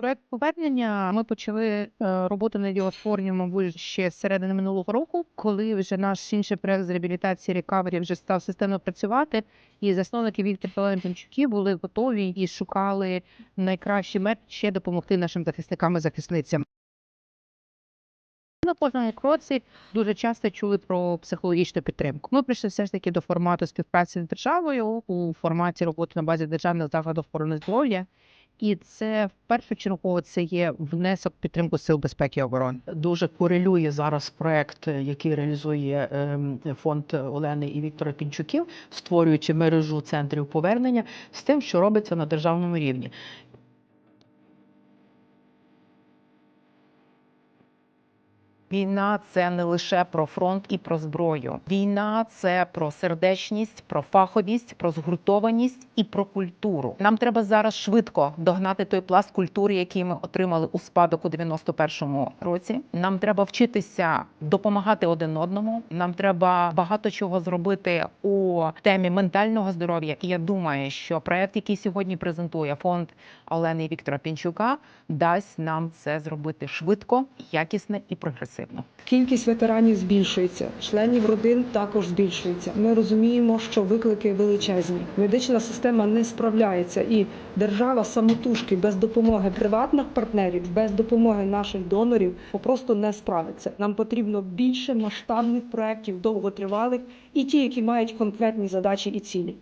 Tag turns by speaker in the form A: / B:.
A: Проект повернення ми почали е, роботу над його створенням, мабуть, ще з середини минулого року, коли вже наш інший проект з реабілітації рекавері вже став системно працювати, і засновники Віктор та були готові і шукали найкращі методи ще допомогти нашим захисникам і захисницям. На кожному кроці дуже часто чули про психологічну підтримку. Ми прийшли все ж таки до формату співпраці з державою у форматі роботи на базі державних закладів охорони здоров'я. І це в першу чергу це є внесок підтримку сил безпеки і оборони.
B: Дуже корелює зараз проект, який реалізує ем, фонд Олени і Віктора Пінчуків, створюючи мережу центрів повернення з тим, що робиться на державному рівні.
C: Війна це не лише про фронт і про зброю. Війна це про сердечність, про фаховість, про згуртованість і про культуру. Нам треба зараз швидко догнати той пласт культури, який ми отримали у спадок у 91-му році. Нам треба вчитися допомагати один одному. Нам треба багато чого зробити у темі ментального здоров'я. І я думаю, що проект, який сьогодні презентує фонд Олени Віктора Пінчука, дасть нам це зробити швидко, якісно і прогресивно.
D: Кількість ветеранів збільшується, членів родин також збільшується. Ми розуміємо, що виклики величезні. Медична система не справляється, і держава самотужки без допомоги приватних партнерів, без допомоги наших донорів попросту не справиться. Нам потрібно більше масштабних проєктів, довготривалих і ті, які мають конкретні задачі і цілі.